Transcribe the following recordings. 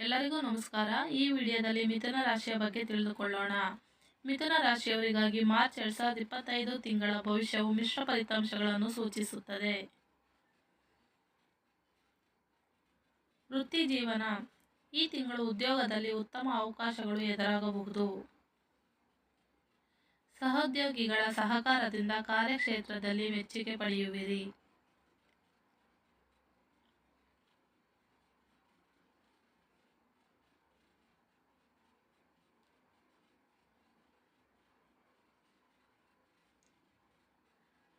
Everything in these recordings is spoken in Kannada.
ಎಲ್ಲರಿಗೂ ನಮಸ್ಕಾರ. ಈ ವಿಡಿಯೋದಲ್ಲಿ ಮಿಥುನ ರಾಶಿಯ ಬಗ್ಗೆ ತಿಳಿದುಕೊಳ್ಳೋಣ. ಮಿಥುನ ರಾಶಿಯವರಿಗಾಗಿ ಮಾರ್ಚ್ ಎರಡ್ ಸಾವಿರದ ಇಪ್ಪತ್ತೈದು ತಿಂಗಳ ಭವಿಷ್ಯವು ಮಿಶ್ರ ಫಲಿತಾಂಶಗಳನ್ನು ಸೂಚಿಸುತ್ತದೆ. ವೃತ್ತಿ ಜೀವನ. ಈ ತಿಂಗಳು ಉದ್ಯೋಗದಲ್ಲಿ ಉತ್ತಮ ಅವಕಾಶಗಳು ಎದುರಾಗಬಹುದು. ಸಹೋದ್ಯೋಗಿಗಳ ಸಹಕಾರದಿಂದ ಕಾರ್ಯಕ್ಷೇತ್ರದಲ್ಲಿ ಮೆಚ್ಚುಗೆ ಪಡೆಯುವಿರಿ.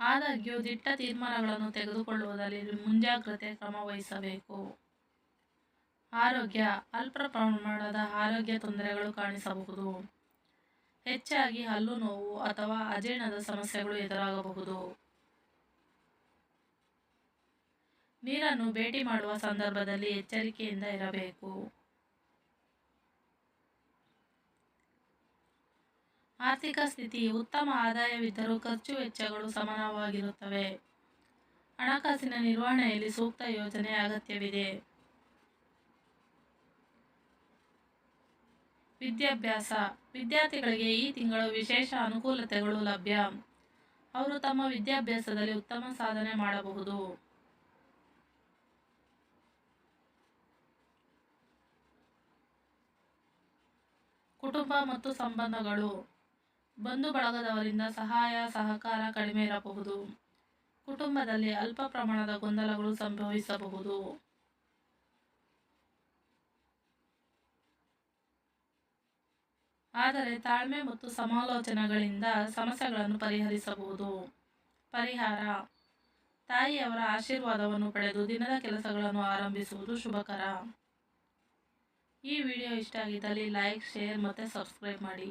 ಆದಾಗ್ಯೂ ದಿಟ್ಟ ತೀರ್ಮಾನಗಳನ್ನು ತೆಗೆದುಕೊಳ್ಳುವುದರಲ್ಲಿ ಮುಂಜಾಗ್ರತೆ ಕ್ರಮ ವಹಿಸಬೇಕು. ಆರೋಗ್ಯ ಅಲ್ಪ ಪ್ರಮಾಣದ ಆರೋಗ್ಯ ತೊಂದರೆಗಳು ಕಾಣಿಸಬಹುದು. ಹೆಚ್ಚಾಗಿ ಹಲ್ಲು ನೋವು ಅಥವಾ ಅಜೀರ್ಣದ ಸಮಸ್ಯೆಗಳು ಎದುರಾಗಬಹುದು. ನೀರನ್ನು ಭೇಟಿ ಮಾಡುವ ಸಂದರ್ಭದಲ್ಲಿ ಎಚ್ಚರಿಕೆಯಿಂದ ಇರಬೇಕು. ಆರ್ಥಿಕ ಸ್ಥಿತಿ ಉತ್ತಮ ಆದಾಯವಿದ್ದರೂ ಖರ್ಚು ವೆಚ್ಚಗಳು ಸಮಾನವಾಗಿರುತ್ತವೆ. ಹಣಕಾಸಿನ ನಿರ್ವಹಣೆಯಲ್ಲಿ ಸೂಕ್ತ ಯೋಜನೆ ಅಗತ್ಯವಿದೆ. ವಿದ್ಯಾಭ್ಯಾಸ. ವಿದ್ಯಾರ್ಥಿಗಳಿಗೆ ಈ ತಿಂಗಳು ವಿಶೇಷ ಅನುಕೂಲತೆಗಳು ಲಭ್ಯ. ಅವರು ತಮ್ಮ ವಿದ್ಯಾಭ್ಯಾಸದಲ್ಲಿ ಉತ್ತಮ ಸಾಧನೆ ಮಾಡಬಹುದು. ಕುಟುಂಬ ಮತ್ತು ಸಂಬಂಧಗಳು. ಬಂಧು ಬಳಗದವರಿಂದ ಸಹಾಯ, ಸಹಕಾರ ಕಡಿಮೆ ಇರಬಹುದು. ಕುಟುಂಬದಲ್ಲಿ ಅಲ್ಪ ಪ್ರಮಾಣದ ಗೊಂದಲಗಳು ಸಂಭವಿಸಬಹುದು. ಆದರೆ ತಾಳ್ಮೆ ಮತ್ತು ಸಮಾಲೋಚನೆಗಳಿಂದ ಸಮಸ್ಯೆಗಳನ್ನು ಪರಿಹರಿಸಬಹುದು. ಪರಿಹಾರ. ತಾಯಿಯವರ ಆಶೀರ್ವಾದವನ್ನು ಪಡೆದು ದಿನದ ಕೆಲಸಗಳನ್ನು ಆರಂಭಿಸುವುದು ಶುಭಕರ. ಈ ವಿಡಿಯೋ ಇಷ್ಟ ಆಗಿದ್ದಲ್ಲಿ ಲೈಕ್, ಶೇರ್ ಮತ್ತು ಸಬ್ಸ್ಕ್ರೈಬ್ ಮಾಡಿ.